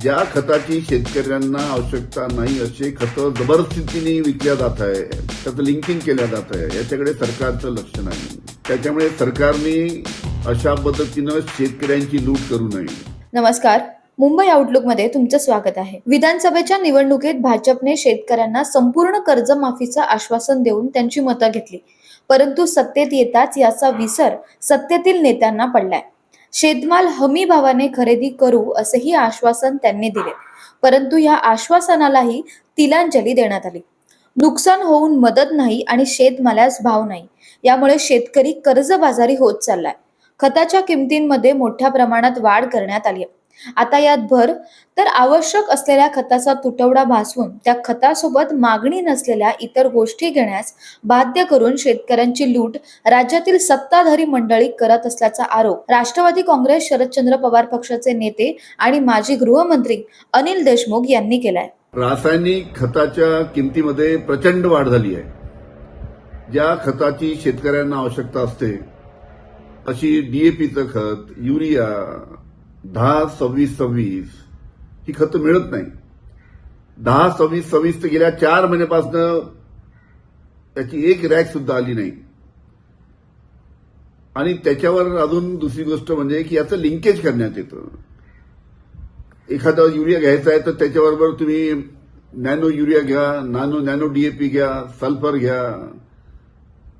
ज्या खताची शेतकऱ्यांना आवश्यकता नाही असे खतं जबरदस्तीने विकल्या जात आहे त्याचं लिंकिंग केल्या जात आहे याच्याकडे सरकारचं लक्ष नाही. त्याच्यामुळे सरकारने अशा पद्धतीनं शेतकऱ्यांची लूट करू नये. नमस्कार. मुंबई आउटलुकमध्ये तुमचं स्वागत आहे. विधानसभेच्या निवडणुकीत भाजपने शेतकऱ्यांना संपूर्ण कर्जमाफीचं आश्वासन देऊन त्यांची मतं घेतली. परंतु सत्तेत येताच याचा विसर सत्तेतील नेत्यांना पडलाय. शेतमाल हमी भावाने खरेदी करू असेही आश्वासन त्यांनी दिले. परंतु या आश्वासनालाही तिलांजली देण्यात आली. नुकसान होऊन मदत नाही आणि शेतमालास भाव नाही. यामुळे शेतकरी कर्जबाजारी होत चाललाय. खताच्या किमतींमध्ये मोठ्या प्रमाणात वाढ करण्यात आली आहे. आता यात भर. तर आवश्यक असलेल्या खताचा तुटवडा भासवून त्या खतासोबत मागणी नसलेल्या इतर गोष्टी घेण्यास बाध्य करून शेतकऱ्यांची लूट राज्यातील सत्ताधारी मंडळी करत असल्याचा आरोप राष्ट्रवादी काँग्रेस शरदचंद्र पवार पक्षाचे नेते आणि माजी गृहमंत्री अनिल देशमुख यांनी केलाय. रासायनिक खताच्या किमतीमध्ये प्रचंड वाढ झाली आहे. ज्या खताची शेतकऱ्यांना आवश्यकता असते अशी डीएपीचं खत युरिया दहा सव्वीस सव्वीस. ही खतं मिळत नाही. दहा सव्वीस सव्वीस तर गेल्या चार महिन्यापासून त्याची एक रॅक सुद्धा आली नाही. आणि त्याच्यावर अजून दुसरी गोष्ट म्हणजे की याचं लिंकेज करण्यात येतं. एखादा युरिया घ्यायचा आहे तर त्याच्याबरोबर तुम्ही नॅनो युरिया घ्या नॅनो नॅनो डीएपी घ्या सल्फर घ्या.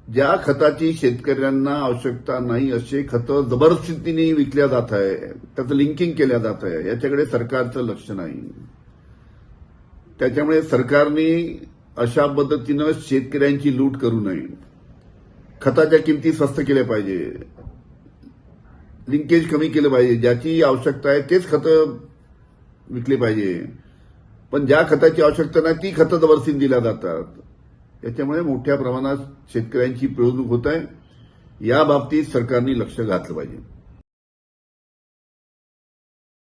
ज्या खताची शेतकऱ्यांना आवश्यकता नाही असे खतं जबरदस्तीने विकल्या जात आहे त्याचं लिंकिंग केल्या जात आहे याच्याकडे सरकारचं लक्ष नाही. त्याच्यामुळे सरकारने अशा पद्धतीनं शेतकऱ्यांची लूट करू नये. खताच्या किमती स्वस्त केल्या पाहिजे. लिंकेज कमी केलं पाहिजे. ज्याची आवश्यकता आहे तेच खतं विकली पाहिजे. पण ज्या खताची आवश्यकता नाही ती खतं जबरदस्तीने दिल्या जातात. याच्यामुळे मोठ्या प्रमाणात शेतकऱ्यांची पिळवणूक होत आहे. या बाबतीत सरकारने लक्ष घातलं पाहिजे.